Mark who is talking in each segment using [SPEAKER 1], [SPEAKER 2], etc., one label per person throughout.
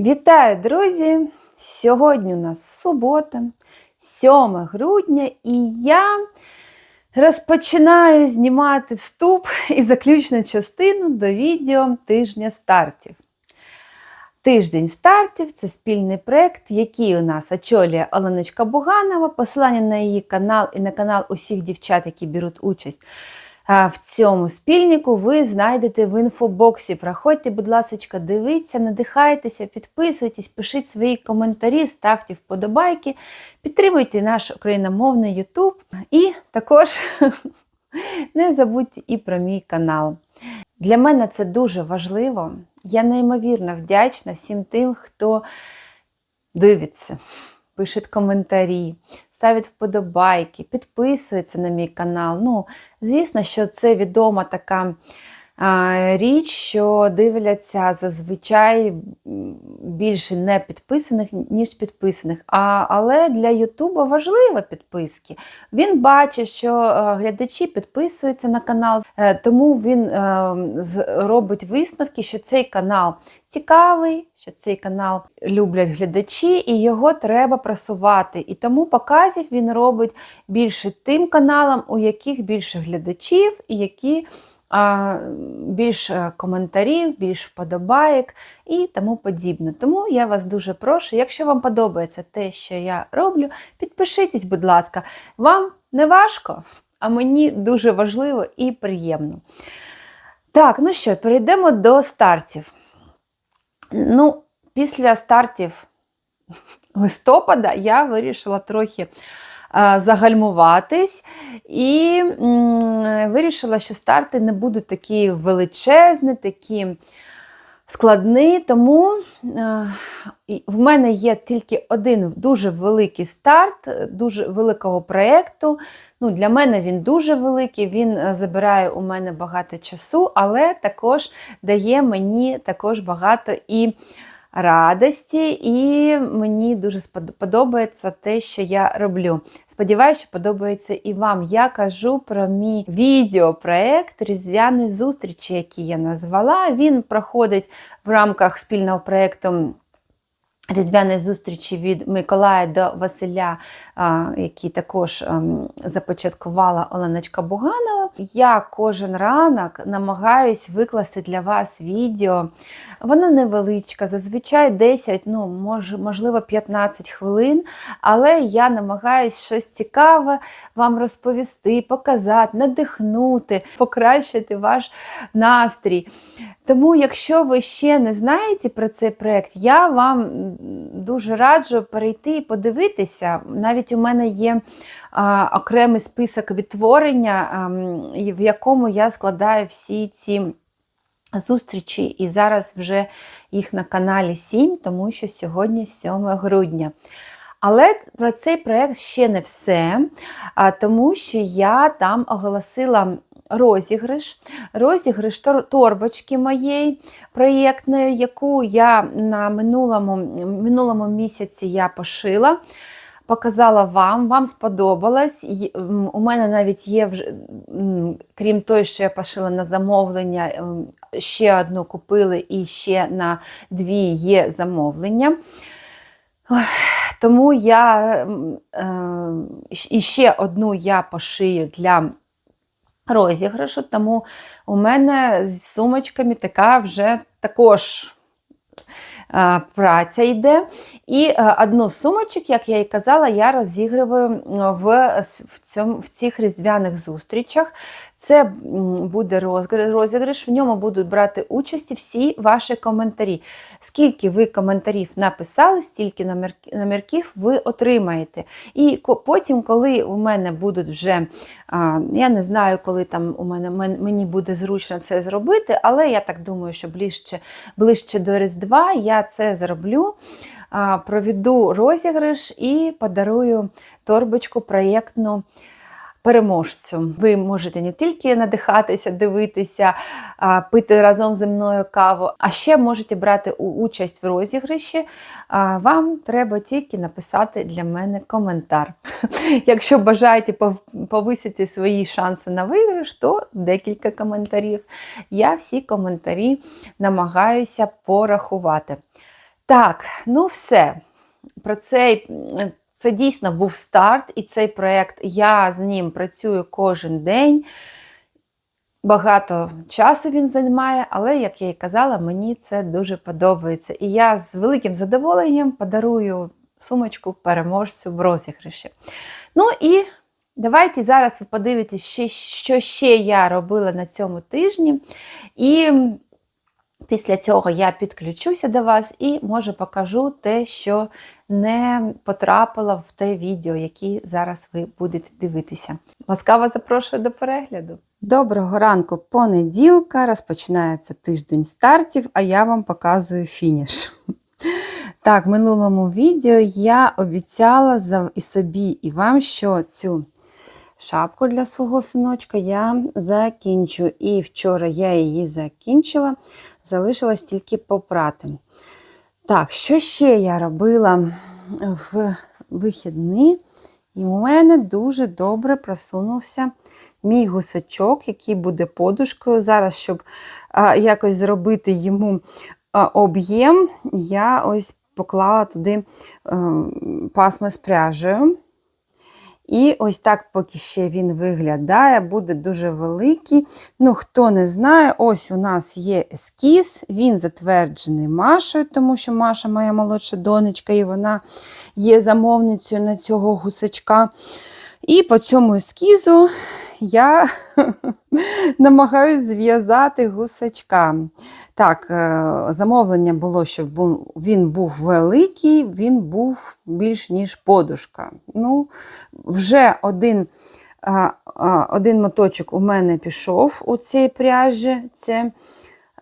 [SPEAKER 1] Вітаю, друзі! Сьогодні у нас субота, 7 грудня, і я розпочинаю знімати вступ і заключну частину до відео тижня стартів. Тиждень стартів це спільний проєкт, який у нас очолює Оленочка Буганова. Посилання на її канал і на канал усіх дівчат, які беруть участь в цьому спільнику, ви знайдете в інфобоксі. Проходьте, будь ласка, дивіться, надихайтеся, підписуйтесь, пишіть свої коментарі, ставте вподобайки, підтримуйте наш україномовний YouTube. І також не забудьте і про мій канал. Для мене це дуже важливо. Я неймовірно вдячна всім тим, хто дивиться, пише коментарі, ставить вподобайки, підписується на мій канал. Ну, звісно, що це відома така річ, що дивляться зазвичай більше не підписаних, ніж підписаних. А, але для Ютуба важливо підписки. Він бачить, що е, глядачі підписуються на канал, е, тому він е, робить висновки, що цей канал цікавий, що цей канал люблять глядачі, і його треба просувати. І тому показів він робить більше тим каналам, у яких більше глядачів, і які більш е, коментарів, більш вподобаєк і тому подібне. Тому я вас дуже прошу, якщо вам подобається те, що я роблю, підпишитесь, будь ласка. Вам не важко, а мені дуже важливо і приємно. Так, ну що, перейдемо до стартів. Ну, після стартів листопада я вирішила трохи загальмуватись і вирішила, що старти не будуть такі величезні, такі складні. Тому е, в мене є тільки один дуже великий старт, е, дуже великого проєкту. Ну, для мене він дуже великий, він е, забирає у мене багато часу, але також дає мені також багато і радості, і мені дуже подобається те, що я роблю. Сподіваюся, що подобається і вам. Я кажу про мій відеопроект Різдвяні зустрічі, який я назвала. Він проходить в рамках спільного проєкту Різдвяні зустрічі від Миколая до Василя, які також ем, започаткувала Оленочка Буганова. Я кожен ранок намагаюсь викласти для вас відео. Воно невеличке, зазвичай 10, ну, мож, можливо, 15 хвилин, але я намагаюсь щось цікаве вам розповісти, показати, надихнути, покращити ваш настрій. Тому, якщо ви ще не знаєте про цей проєкт, я вам дуже раджу перейти і подивитися. Навіть у мене є окремий список відтворення, в якому я складаю всі ці зустрічі, і зараз вже їх на каналі 7, тому що сьогодні 7 грудня. Але про цей проєкт ще не все, тому що я там оголосила розіграш, розіграш торбочки моєї проєктної, яку я на минулому, минулому місяці я пошила. Показала вам, вам сподобалось. У мене навіть є, крім того, що я пошила на замовлення, ем, ще одну купили і ще на дві є замовлення. Тому я е, і ще одну я пошию для розіграшу, тому у мене з сумочками така вже також праця йде. І е, одну сумочок, як я і казала, я розіграю в, в, цьому, в цих різдвяних зустрічах. Це буде розіграш, в ньому будуть брати участь всі ваші коментарі. Скільки ви коментарів написали, стільки номерків ви отримаєте. І потім, коли у мене будуть вже, я не знаю, коли там у мене мені буде зручно це зробити, але я так думаю, що ближче, ближче до Різдва я це зроблю. Проведу розіграш і подарую торбочку проєктну переможцю. Ви можете не тільки надихатися, дивитися, пити разом зі мною каву, а ще можете брати участь в розіграші. Вам треба тільки написати для мене коментар. Якщо бажаєте повисити свої шанси на виграш, то декілька коментарів. Я всі коментарі намагаюся порахувати. Так, ну все. Про цей це дійсно був старт, і цей проєкт я з ним працюю кожен день. Багато часу він займає, але, як я і казала, мені це дуже подобається. І я з великим задоволенням подарую сумочку переможцю в розіграші. Ну і давайте зараз ви подивитесь, що ще я робила на цьому тижні. І Після цього я підключуся до вас і може покажу те, що не потрапило в те відео, яке зараз ви будете дивитися. Ласкаво запрошую до перегляду. Доброго ранку понеділка. Розпочинається тиждень стартів, а я вам показую фініш. Так, в минулому відео я обіцяла і собі, і вам, що цю шапку для свого синочка я закінчу. І вчора я її закінчила, залишилось тільки попрати. Так, що ще я робила в вихідні? І у мене дуже добре просунувся мій гусачок, який буде подушкою. Зараз, щоб а, якось зробити йому а, об'єм, я ось поклала туди е, пасми з пряжею. І ось так, поки ще він виглядає, буде дуже великий. Ну, хто не знає, ось у нас є ескіз, він затверджений Машою, тому що Маша моя молодша донечка, і вона є замовницею на цього гусачка. І по цьому ескізу я намагаюся зв'язати гусачка. Так, е, замовлення було, щоб він був великий, він був більш ніж подушка. Ну, вже один, один моточок у мене пішов у цій пряжі. Це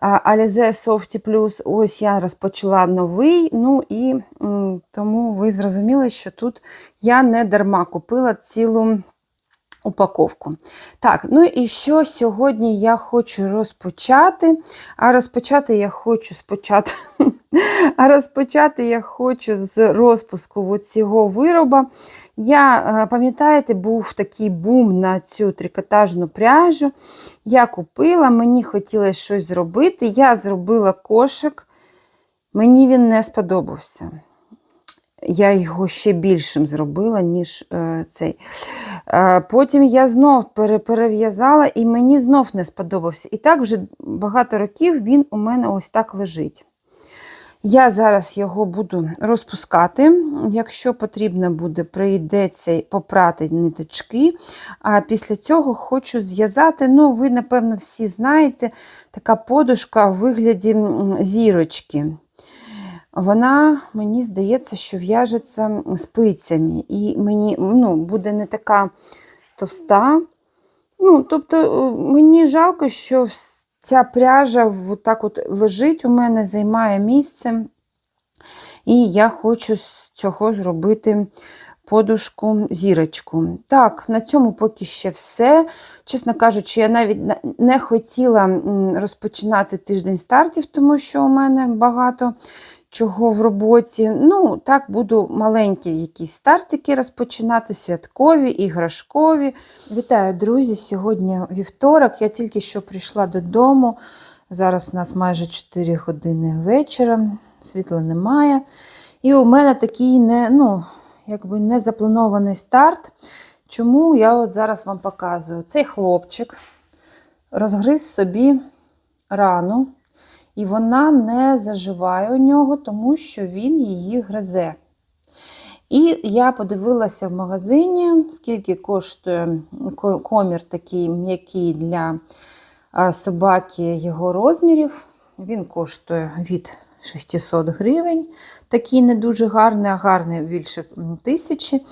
[SPEAKER 1] Alize Softy Plus. Ось я розпочала новий. Ну і тому ви зрозуміли, що тут я не дарма купила цілу упаковку. Так, ну і що сьогодні я хочу розпочати? А розпочати я хочу спочатку. А розпочати я хочу з розпуску цього вироба. Я, е, пам'ятаєте, був такий бум на цю трикотажну пряжу. Я купила, мені хотілося щось зробити. Я зробила кошик, мені він не сподобався. Я його ще більшим зробила, ніж е, цей. Е, потім я знов пере- перев'язала і мені знов не сподобався. І так вже багато років він у мене ось так лежить. Я зараз його буду розпускати. Якщо потрібно буде, прийдеться попрати ниточки. А після цього хочу зв'язати, ну, ви, напевно, всі знаєте, така подушка в вигляді зірочки. Вона, мені здається, що в'яжеться спицями. І мені ну, буде не така товста. Ну, тобто, е, мені жалко, що ця пряжа так от лежить у мене, займає місце. І я хочу з цього зробити подушку зірочку. Так, на цьому поки ще все. Чесно кажучи, я навіть не хотіла розпочинати тиждень стартів, тому що у мене багато чого в роботі. Ну, так, буду маленькі якісь стартики розпочинати, святкові, іграшкові. Вітаю, друзі! Сьогодні вівторок. Я тільки що прийшла додому. Зараз у нас майже 4 години вечора, світла немає. І у мене такий не, ну, якби не запланований старт. Чому я от зараз вам показую? Цей хлопчик розгриз собі рану, і вона не заживає у нього, тому що він її гризе. І я подивилася в магазині, скільки коштує комір такий м'який для собаки його розмірів. Він коштує від 600 гривень. Такий не дуже гарний, а гарний більше тисячі.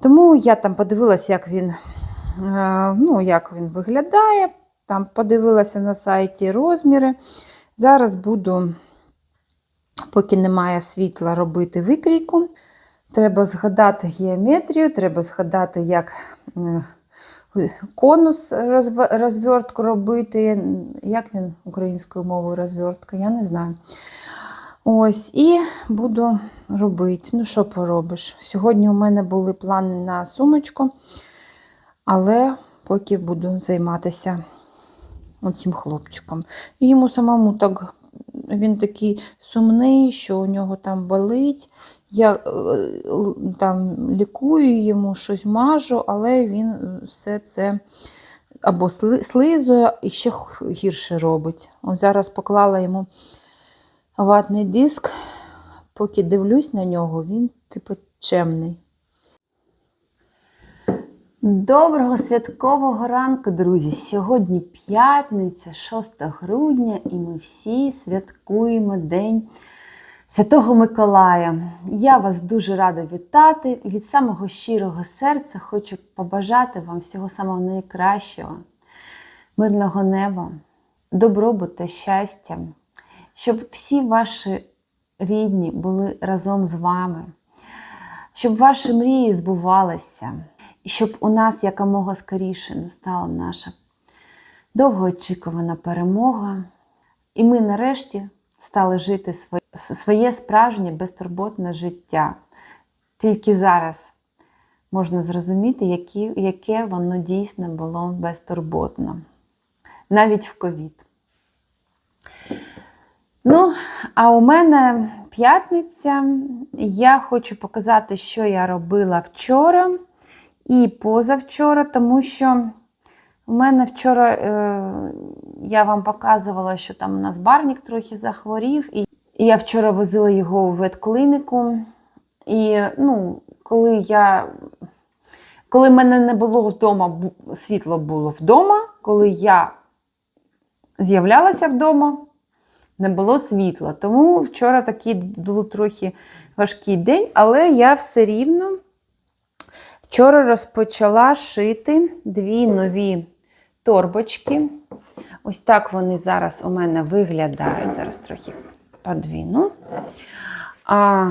[SPEAKER 1] Тому я там подивилася, як він, е, ну, як він виглядає. Там подивилася на сайті розміри. Зараз буду, поки немає світла, робити викрійку. Треба згадати геометрію, треба згадати, як е, конус розв- розвертку робити. Як він українською мовою розвертка, я не знаю. Ось, і буду робити. Ну, що поробиш? Сьогодні у мене були плани на сумочку, але поки буду займатися оцим хлопчиком. І йому самому так, він такий сумний, що у нього там болить. Я е, там лікую йому, щось мажу, але він е, все це або слизує і ще гірше робить. От зараз поклала йому ватний диск, поки дивлюсь на нього, він типу чемний. Доброго святкового ранку, друзі! Сьогодні п'ятниця, 6 грудня, і ми всі святкуємо День Святого Миколая. Я вас дуже рада вітати. Від самого щирого серця хочу побажати вам всього самого найкращого, мирного неба, добробуту та щастя, щоб всі ваші рідні були разом з вами, щоб ваші мрії збувалися, і щоб у нас якомога скоріше настала наша довгоочікувана перемога, і ми нарешті стали жити своє, своє справжнє безтурботне життя. Тільки зараз можна зрозуміти, які, яке воно дійсно було безтурботно, навіть в ковід. Ну, а у мене п'ятниця. Я хочу показати, що я робила вчора і позавчора, тому що у мене вчора е, я вам показувала, що там у нас барнік трохи захворів, і, я вчора возила його у ветклініку. І ну, коли я. Коли мене не було вдома, світло було вдома, коли я з'являлася вдома, не було світла. Тому вчора такий був трохи важкий день, але я все рівно вчора розпочала шити дві нові торбочки. Ось так вони зараз у мене виглядають. Зараз трохи подвіну. А,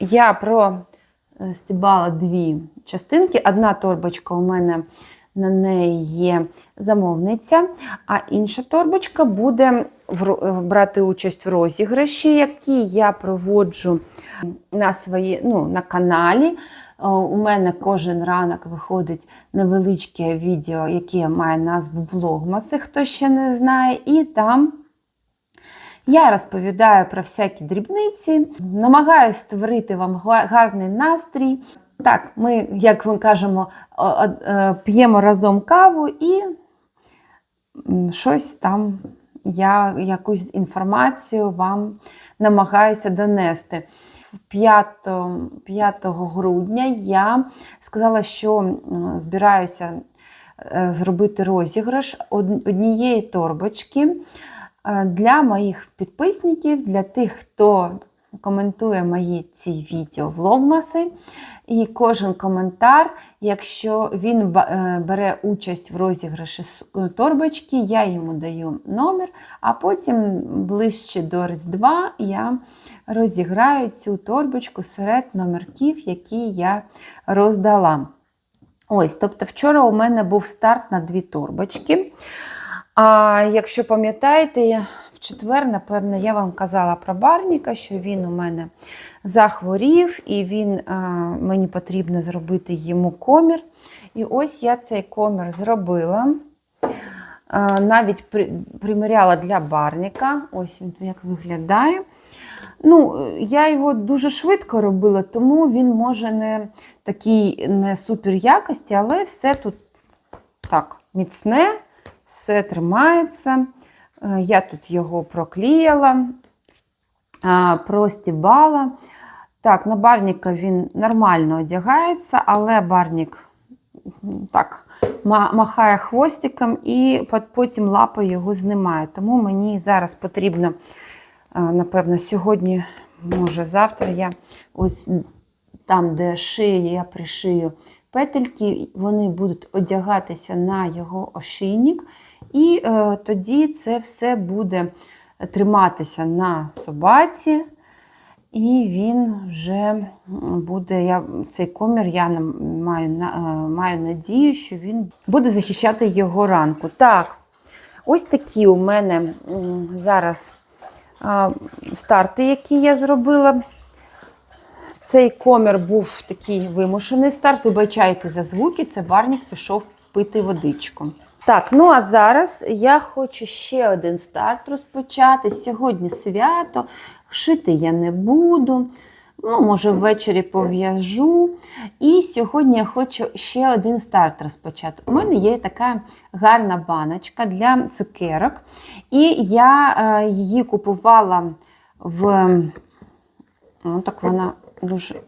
[SPEAKER 1] я простібала дві частинки. Одна торбочка у мене на неї є замовниця, а інша торбочка буде брати участь в розіграші, який я проводжу на, свої, ну, на каналі. У мене кожен ранок виходить невеличке відео, яке має назву Влогмаси, хто ще не знає, і там я розповідаю про всякі дрібниці, намагаюся створити вам гарний настрій. Так, ми, як ми кажемо, е, п'ємо разом каву і щось там я якусь інформацію вам намагаюся донести. 5, 5 грудня я сказала, що збираюся е, зробити розіграш однієї торбочки е, для моїх підписників, для тих, хто коментує мої ці відео влогмаси. І кожен коментар, якщо він е, бере участь в розіграші торбочки, я йому даю номер, а потім ближче до Різдва я розіграю цю торбочку серед номерків, які я роздала. Ось, тобто вчора у мене був старт на дві торбочки. А якщо пам'ятаєте, в четвер, напевно, я вам казала про барніка, що він у мене захворів, і він, а, мені потрібно зробити йому комір. І ось я цей комір зробила. А, навіть при, приміряла для барніка. Ось він як виглядає. Ну, я його дуже швидко робила, тому він може не такий не супер якості, але все тут так міцне, все тримається. Е, Я тут його проклеїла, простібала. Так, на барніка він нормально одягається, але барнік так махає хвостиком і потім лапа його знімає. Тому мені зараз потрібно, е, напевно, сьогодні, може завтра я ось там, де шия, я пришию петельки, вони будуть одягатися на його ошийник, і е, тоді це все буде триматися на собаці. І він вже буде, я, цей комір, я маю, е, маю надію, що він буде захищати його ранку. Так, ось такі у мене зараз старти, які я зробила. Цей комір був такий вимушений старт. Вибачайте за звуки, це барнік пішов пити водичку. Так, ну а зараз я хочу ще один старт розпочати. Сьогодні свято, шити я не буду. Ну, може, ввечері пов'яжу. І сьогодні я хочу ще один старт розпочати. У мене є така гарна баночка для цукерок. І я е, її купувала в. Ну, так вона дуже.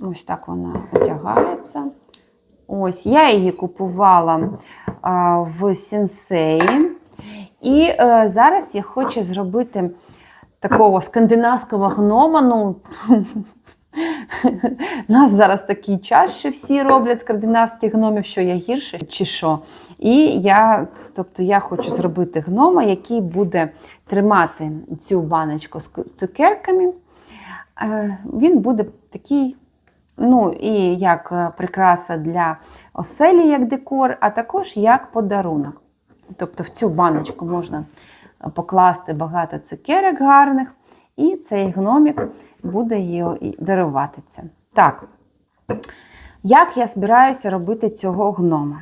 [SPEAKER 1] Ось так вона одягається. Ось, я її купувала а, в сенсеї. І е, зараз я хочу зробити такого скандинавського гнома. Ну, нас зараз такий час, що всі роблять скандинавських гномів, що я гірше чи що. І я, тобто, я хочу зробити гнома, який буде тримати цю баночку з цукерками. Е, Він буде такий Ну, і як е, прикраса для оселі, як декор, а також як подарунок. Тобто в цю баночку можна покласти багато цукерок гарних, і цей гномік буде його і даруватися. Так, як я збираюся робити цього гнома?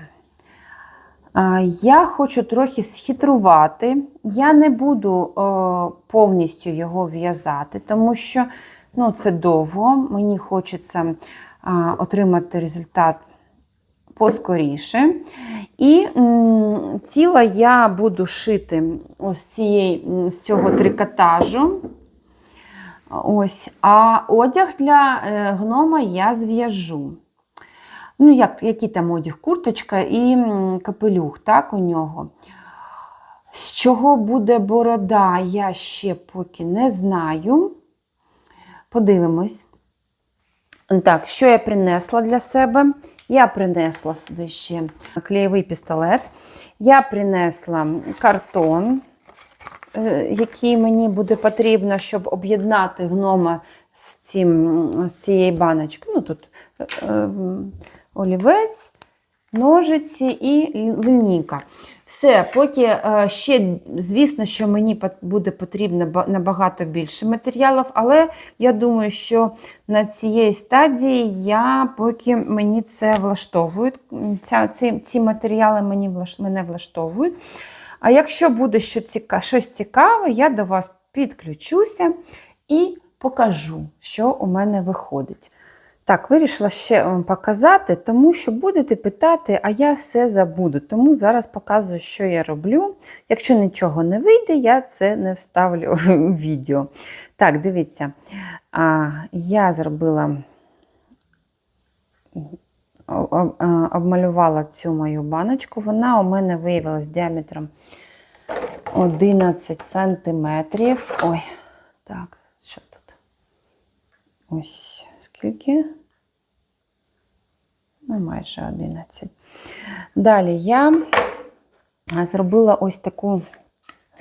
[SPEAKER 1] Я хочу трохи схитрувати. Я не буду о, повністю його в'язати, тому що ну, це довго. Мені хочеться а, отримати результат поскоріше. І тіло я буду шити ось цієї, з цього трикотажу. Ось, а одяг для е, гнома я зв'яжу. Ну, як, який там одяг, курточка і капелюх, так, у нього. З чого буде борода, я ще поки не знаю. Подивимось. Так, що я принесла для себе? Я принесла сюди ще клеєвий пістолет. Я принесла картон, е, який мені буде потрібно, щоб об'єднати гнома з, цим, з цією баночкою. Ну, тут е, е, олівець, ножиці і лінійка. Все, поки е, ще, звісно, що мені буде потрібно набагато більше матеріалів, але я думаю, що на цієї стадії я поки мені це влаштовує. Ця, ці, ці матеріали мені мене влаштовують. А якщо буде щось цікаве, я до вас підключуся і покажу, що у мене виходить. Так, вирішила ще вам показати, тому що будете питати, а я все забуду. Тому зараз показую, що я роблю. Якщо нічого не вийде, я це не вставлю в відео. Так, дивіться, а, я зробила, о- обмалювала цю мою баночку. Вона у мене виявилась діаметром 11 сантиметрів. Ой, так, що тут? Ось скільки? Ну, майже 11. Далі я зробила ось таку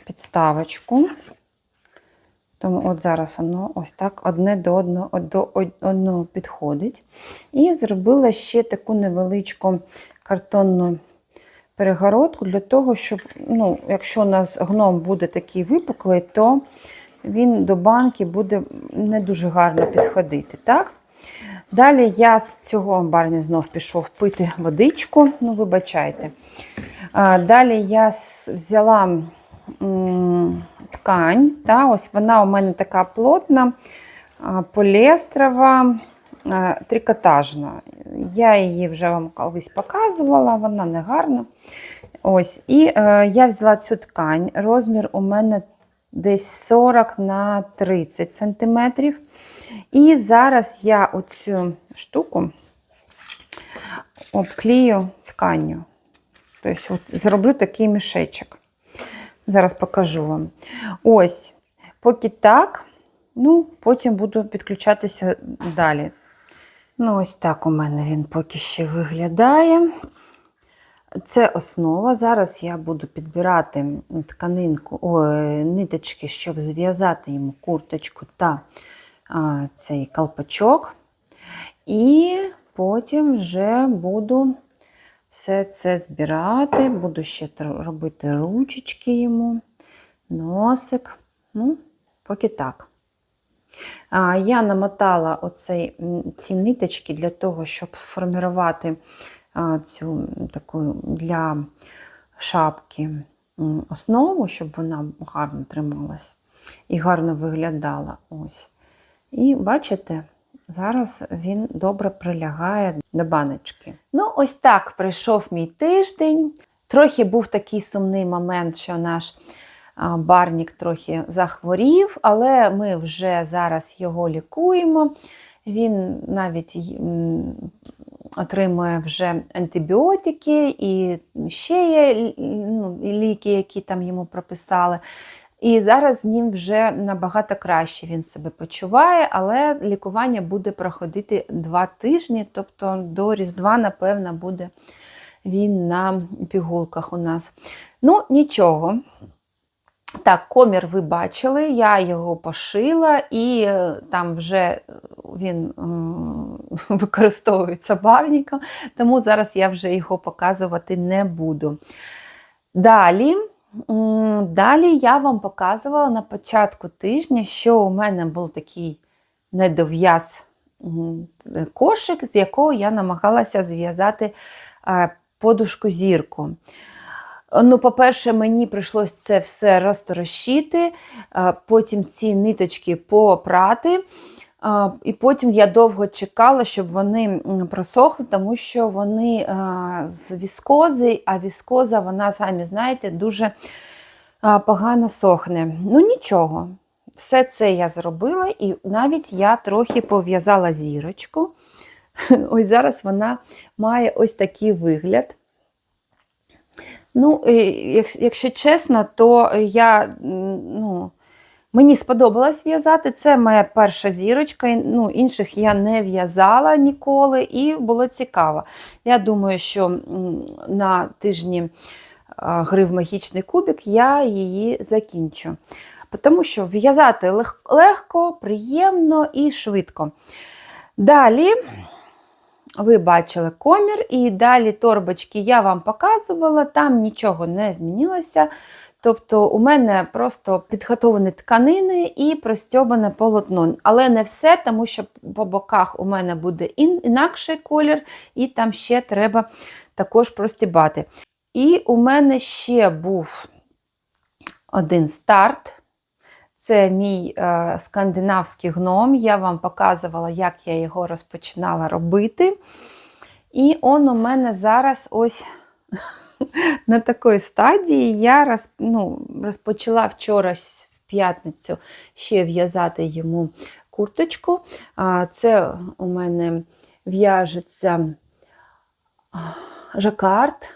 [SPEAKER 1] підставочку. Тому от зараз воно ось так одне до одного, до одного підходить. І зробила ще таку невеличку картонну перегородку для того, щоб, ну, якщо у нас гном буде такий випуклий, то він до банки буде не дуже гарно підходити. так? Далі я з цього барні знов пішов пити водичку, ну, вибачайте. Далі я взяла ткань, та, ось вона у мене така плотна, поліестрова, трикотажна. Я її вже вам колись показувала, вона не гарна. Ось, І е, я взяла цю ткань, розмір у мене десь 40 на 30 сантиметрів. І зараз я оцю штуку обклею тканню. Тобто, от зроблю такий мішечок. Зараз покажу вам. Ось, поки так, ну, потім буду підключатися далі. Ну, ось так у мене він поки ще виглядає. Це основа. Зараз я буду підбирати тканинку, ой, ниточки, щоб зв'язати йому курточку та а, цей колпачок. І потім вже буду все це збирати, буду ще робити ручечки йому, носик. Ну, поки так. А, Я намотала оцей, ці ниточки для того, щоб сформувати цю таку для шапки основу, щоб вона гарно трималась і гарно виглядала. Ось. І бачите, зараз він добре прилягає до баночки. Ну, ось так прийшов мій тиждень. Трохи був такий сумний момент, що наш барнік трохи захворів, але ми вже зараз його лікуємо. Він навіть отримує вже антибіотики, і ще є ну, ліки, які там йому прописали. І зараз з ним вже набагато краще він себе почуває, але лікування буде проходити два тижні, тобто до Різдва, напевно, буде він на пігулках у нас. Ну, нічого. Так, комір ви бачили, я його пошила, і е, там вже він використовується барником, тому зараз я вже його показувати не буду. Далі, далі я вам показувала на початку тижня, що у мене був такий недов'яз кошик, з якого я намагалася зв'язати е, подушку зірку. Ну, по-перше, мені прийшлося це все розторощити, е, потім ці ниточки попрати. І потім я довго чекала, щоб вони просохли, тому що вони з віскози, а віскоза, вона, самі знаєте, дуже погано сохне. Ну нічого, все це я зробила, і навіть я трохи пов'язала зірочку. Ось зараз вона має ось такий вигляд. Ну, якщо чесно, то я, ну, мені сподобалось в'язати. Це моя перша зірочка. Ну, інших я не в'язала ніколи, і було цікаво. Я думаю, що на тижні а, гри в магічний кубик я її закінчу. Тому що в'язати легко, приємно і швидко. Далі ви бачили комір, і далі торбочки я вам показувала, там нічого не змінилося. Тобто у мене просто підготовлені тканини і простьобане полотно. Але не все, тому що по боках у мене буде інакший колір, і там ще треба також простібати. І у мене ще був один старт. Це мій е, скандинавський гном. Я вам показувала, як я його розпочинала робити. І он у мене зараз ось на такій стадії. Я роз, ну, розпочала вчора в п'ятницю ще в'язати йому курточку. Це у мене в'яжеться жакард.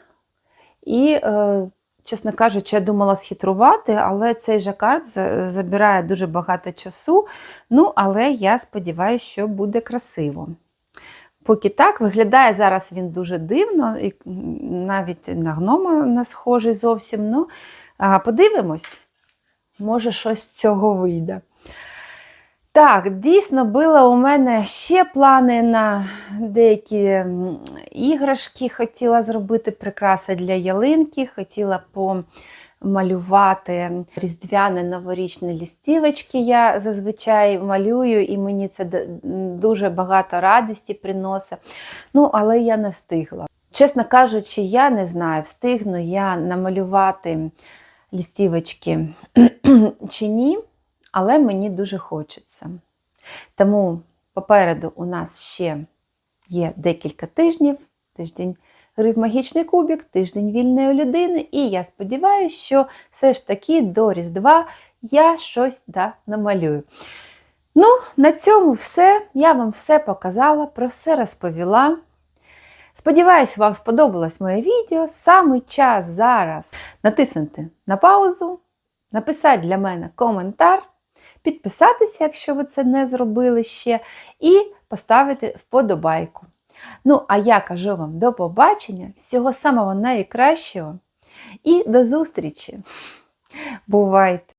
[SPEAKER 1] І е, чесно кажучи, я думала схитрувати, але цей жакард забирає дуже багато часу. Ну, але я сподіваюся, що буде красиво. Поки так, виглядає зараз він дуже дивно, і навіть на гнома не схожий зовсім. Ну, подивимось, може, щось з цього вийде. Так, дійсно, були у мене ще плани на деякі іграшки. Хотіла зробити прикраси для ялинки, хотіла помалювати різдвяні новорічні лістівочки. Я зазвичай малюю, і мені це дуже багато радості приносить. Ну, але я не встигла. Чесно кажучи, я не знаю, встигну я намалювати лістівочки чи ні, але мені дуже хочеться. Тому попереду у нас ще є декілька тижнів, тиждень гри в магічний кубик, тиждень вільної людини, і я сподіваюся, що все ж таки до Різдва я щось да, намалюю. Ну, на цьому все. Я вам все показала, про все розповіла. Сподіваюсь, вам сподобалось моє відео. Саме час зараз натиснути на паузу, написати для мене коментар, підписатися, якщо ви це не зробили ще, і поставити вподобайку. Ну, а я кажу вам до побачення, всього самого найкращого і до зустрічі! Бувайте!